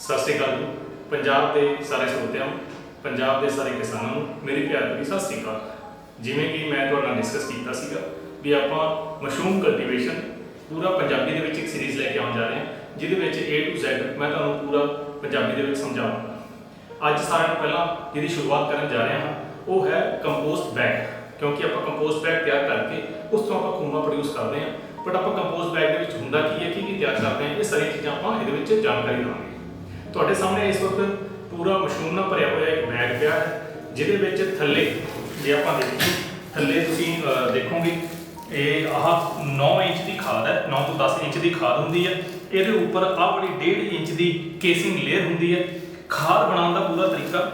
ਸਤਿ ਸ਼੍ਰੀ ਅਕਾਲ ਜੀ। ਪੰਜਾਬ ਦੇ ਸਾਰੇ ਸਰੋਤਿਆਂ ਨੂੰ, ਪੰਜਾਬ ਦੇ ਸਾਰੇ ਕਿਸਾਨਾਂ ਨੂੰ ਮੇਰੀ ਪਿਆਰ ਭਰੀ ਸਤਿ ਸ਼੍ਰੀ ਅਕਾਲ। ਜਿਵੇਂ ਕਿ ਮੈਂ ਤੁਹਾਡੇ ਨਾਲ ਡਿਸਕਸ ਕੀਤਾ ਸੀਗਾ ਵੀ ਆਪਾਂ ਮਸ਼ਰੂਮ ਕਲਟੀਵੇਸ਼ਨ ਪੂਰਾ ਪੰਜਾਬੀ ਦੇ ਵਿੱਚ ਇੱਕ ਸੀਰੀਜ਼ ਲੈ ਕੇ ਆਉਣ ਜਾ ਰਹੇ ਹਾਂ, ਜਿਹਦੇ ਵਿੱਚ A to Z ਮੈਂ ਤੁਹਾਨੂੰ ਪੂਰਾ ਪੰਜਾਬੀ ਦੇ ਵਿੱਚ ਸਮਝਾਵਾਂਗਾ ਅੱਜ ਸਾਰਿਆਂ ਨੂੰ ਪਹਿਲਾਂ ਜਿਹਦੀ ਸ਼ੁਰੂਆਤ ਕਰਨ ਜਾ ਰਹੇ ਹਾਂ, ਉਹ ਹੈ ਕੰਪੋਸਟ ਬੈਗ ਕਿਉਂਕਿ ਆਪਾਂ ਕੰਪੋਸਟ ਬੈਗ ਤਿਆਰ ਕਰਕੇ ਉਸ ਤੋਂ ਆਪਾਂ ਖੂਮਾ ਪ੍ਰੋਡਿਊਸ ਕਰਦੇ ਹਾਂ। ਬਟ ਆਪਾਂ ਕੰਪੋਸਟ ਬੈਗ ਦੇ ਵਿੱਚ ਹੁੰਦਾ ਕੀ ਹੈ, ਕੀ ਕੀ ਤਿਆਰ ਕਰਦੇ ਹਾਂ, ਇਹ ਸਾਰੀਆਂ ਚੀਜ਼ਾਂ ਆਪਾਂ ਇਹਦੇ ਵਿੱਚ ਜਾਣਕਾਰੀ ਦਵਾਂਗੇ। ਤੁਹਾਡੇ ਸਾਹਮਣੇ ਇਸ ਵਕਤ ਪੂਰਾ ਮਸ਼ਰੂਮ ਨਾਲ ਭਰਿਆ ਹੋਇਆ ਇੱਕ ਬੈਗ ਪਿਆ ਹੈ, ਜਿਹਦੇ ਵਿੱਚ ਥੱਲੇ, ਜੇ ਆਪਾਂ ਦੇਖੀਏ, ਥੱਲੇ ਤੁਸੀਂ ਦੇਖੋਗੇ, ਇਹ ਆਹ 9 ਇੰਚ ਦੀ ਖਾਦ ਹੈ 9 ਤੋਂ 10 ਇੰਚ ਦੀ ਖਾਦ ਹੁੰਦੀ ਹੈ। ਇਹਦੇ ਉੱਪਰ ਆਹ ਵਾਲੀ 1.5 ਇੰਚ ਦੀ ਕੇਸਿੰਗ ਲੇਅਰ ਹੁੰਦੀ ਹੈ। ਖਾਦ ਬਣਾਉਣ ਦਾ ਪੂਰਾ ਤਰੀਕਾ,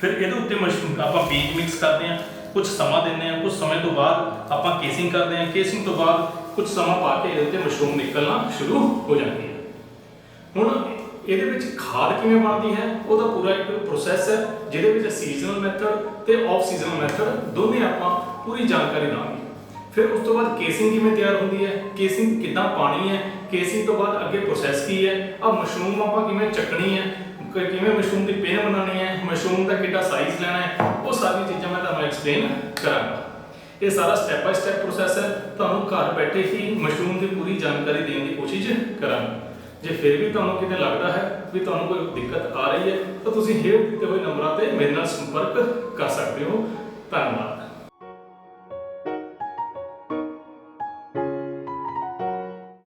ਫਿਰ ਇਹਦੇ ਉੱਤੇ ਮਸ਼ਰੂਮ, ਆਪਾਂ ਬੀਜ ਮਿਕਸ ਕਰਦੇ ਹਾਂ ਕੁਝ ਸਮਾਂ ਦਿੰਦੇ ਹਾਂ ਕੁਝ ਸਮੇਂ ਤੋਂ ਬਾਅਦ ਆਪਾਂ ਕੇਸਿੰਗ ਕਰਦੇ ਹਾਂ। ਕੇਸਿੰਗ ਤੋਂ ਬਾਅਦ ਕੁਝ ਸਮਾਂ ਪਾ ਕੇ ਇਹਦੇ ਉੱਤੇ ਮਸ਼ਰੂਮ ਨਿਕਲਣਾ ਸ਼ੁਰੂ ਹੋ ਜਾਂਦੀ ਹੈ ਹੁਣ ਇਹਦੇ ਵਿੱਚ ਖਾਦ ਕਿਵੇਂ ਬਣਦੀ ਹੈ, ਉਹਦਾ ਪੂਰਾ ਇੱਕ ਪ੍ਰੋਸੈਸ ਹੈ, ਜਿਹਦੇ ਵਿੱਚ ਸੀਜ਼ਨਲ ਮੈਥਡ ਤੇ ਆਫ ਸੀਜ਼ਨਲ ਮੈਥਡ ਦੋਨੇ ਆਪਾਂ ਪੂਰੀ ਜਾਣਕਾਰੀ ਦਾਂਗੇ। ਫਿਰ ਉਸ ਤੋਂ ਬਾਅਦ ਕੇਸਿੰਗ ਕਿਵੇਂ ਤਿਆਰ ਹੁੰਦੀ ਹੈ ਕੇਸਿੰਗ ਕਿੱਦਾਂ ਪਾਣੀ ਹੈ ਕੇਸਿੰਗ ਤੋਂ ਬਾਅਦ ਅੱਗੇ ਪ੍ਰੋਸੈਸ ਕੀ ਹੈ ਆ ਮਸ਼ਰੂਮ ਆਪਾਂ ਕਿਵੇਂ ਚੱਕਣੀ ਹੈ, ਕਿ- ਕਿਵੇਂ ਮਸ਼ਰੂਮ ਦੀ ਪੇਨ ਬਣਾਉਣੀ ਹੈ ਮਸ਼ਰੂਮ ਦਾ ਕਿੱਡਾ ਸਾਈਜ਼ ਲੈਣਾ ਹੈ, ਉਹ ਸਾਰੀਆਂ ਚੀਜ਼ਾਂ ਮੈਂ ਤੁਹਾਨੂੰ ਐਕਸਪਲੇਨ ਕਰਾਂਗਾ। ਇਹ ਸਾਰਾ ਸਟੈਪ ਬਾਈ ਸਟੈਪ ਪ੍ਰੋਸੈਸ ਹੈ, ਤੁਹਾਨੂੰ ਘਰ ਬੈਠੇ ਹੀ ਮਸ਼ਰੂਮ ਦੀ ਪੂਰੀ ਜਾਣਕਾਰੀ ਦੇਣ ਦੀ ਕੋਸ਼ਿਸ਼ ਕਰਾਂਗਾ। ਜੇ ਫਿਰ ਵੀ ਤੁਹਾਨੂੰ ਕਿਤੇ ਲੱਗਦਾ ਹੈ ਵੀ ਤੁਹਾਨੂੰ ਕੋਈ ਦਿੱਕਤ ਆ ਰਹੀ ਹੈ, ਤਾਂ ਤੁਸੀਂ ਹੇਠ ਦਿੱਤੇ ਹੋਏ ਨੰਬਰਾਂ ਤੇ ਮੇਰੇ ਨਾਲ ਸੰਪਰਕ ਕਰ ਸਕਦੇ ਹੋ। ਧੰਨਵਾਦ।